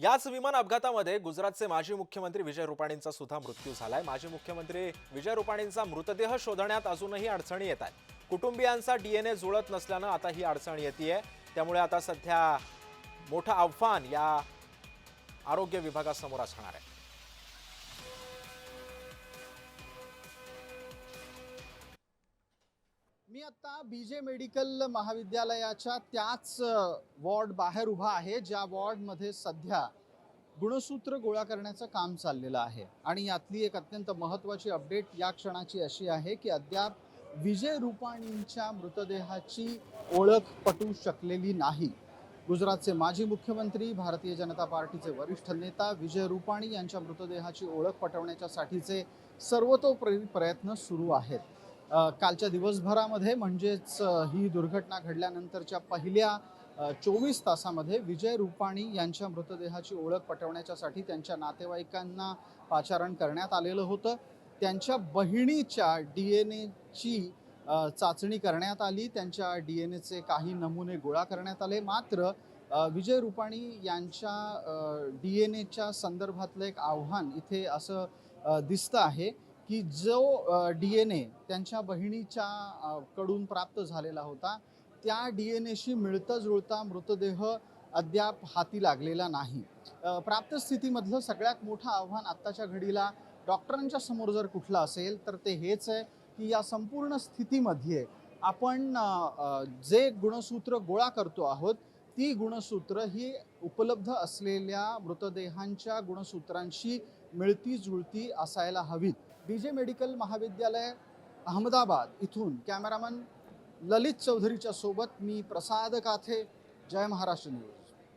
याच विमान अपघातामध्ये गुजरातचे माजी मुख्यमंत्री विजय रुपाणींचा सुद्धा मृत्यू झालाय. माजी मुख्यमंत्री विजय रुपाणींचा मृतदेह शोधण्यात अजूनही अडचणी येत आहेत. कुटुंबियांचा डीएनए जुळत नसल्यानं आता ही अडचण येते त्यामुळे आता सध्या मोठं आव्हान या आरोग्य विभागासमोर असणार आहे. आता बी जे मेडिकल महाविद्यालयाच्या त्याच वॉर्ड बाहेर उभा आहे ज्या वॉर्डमध्ये सध्या गुणसूत्र गोळा करण्याचं काम चाललेलं आहे. आणि यातली एक अत्यंत महत्त्वाची अपडेट या क्षणाची अशी आहे की अद्याप विजय रुपाणींच्या मृतदेहाची ओळख पटू शकलेली नाही. गुजरातचे माजी मुख्यमंत्री भारतीय जनता पार्टीचे वरिष्ठ नेता विजय रुपाणी यांच्या मृतदेहाची ओळख पटवण्याच्यासाठीचे सर्वतोपरी प्रयत्न सुरू आहेत. कालच्या दिवसभरामध्ये म्हणजेच ही दुर्घटना घडल्यानंतरच्या पहिल्या चोवीस तासामध्ये विजय रुपाणी यांच्या मृतदेहाची ओळख पटवण्याच्यासाठी त्यांच्या नातेवाईकांना पाचारण करण्यात आलेलं होतं. त्यांच्या बहिणीच्या डी एन एची चाचणी करण्यात आली. त्यांच्या डी एन एचे काही नमुने गोळा करण्यात आले. मात्र विजय रुपाणी यांच्या डी एन एच्या संदर्भातलं एक आव्हान इथे असं दिसतं आहे. की जो डी एन ए त्यांच्या बहिणीच्या कडून प्राप्त झालेला होता त्या डी एन एशी मिळता जुळता मृतदेह अद्याप हाती लागलेला नाही. प्राप्त स्थितीमधलं सगळ्यात मोठं आव्हान आत्ताच्या घडीला डॉक्टरांच्या समोर जर कुठलं असेल तर ते हेच आहे की या संपूर्ण स्थितीमध्ये आपण जे गुणसूत्र गोळा करतो आहोत ती गुणसूत्र ही उपलब्ध असलेल्या मृतदेहांच्या गुणसूत्रांशी मिळती जुळती असायला हवीत डी जे मेडिकल महाविद्यालय अहमदाबाद इथून कॅमेरामन ललित चौधरीच्या सोबत मी प्रसाद काथे. जय महाराष्ट्र न्यूज.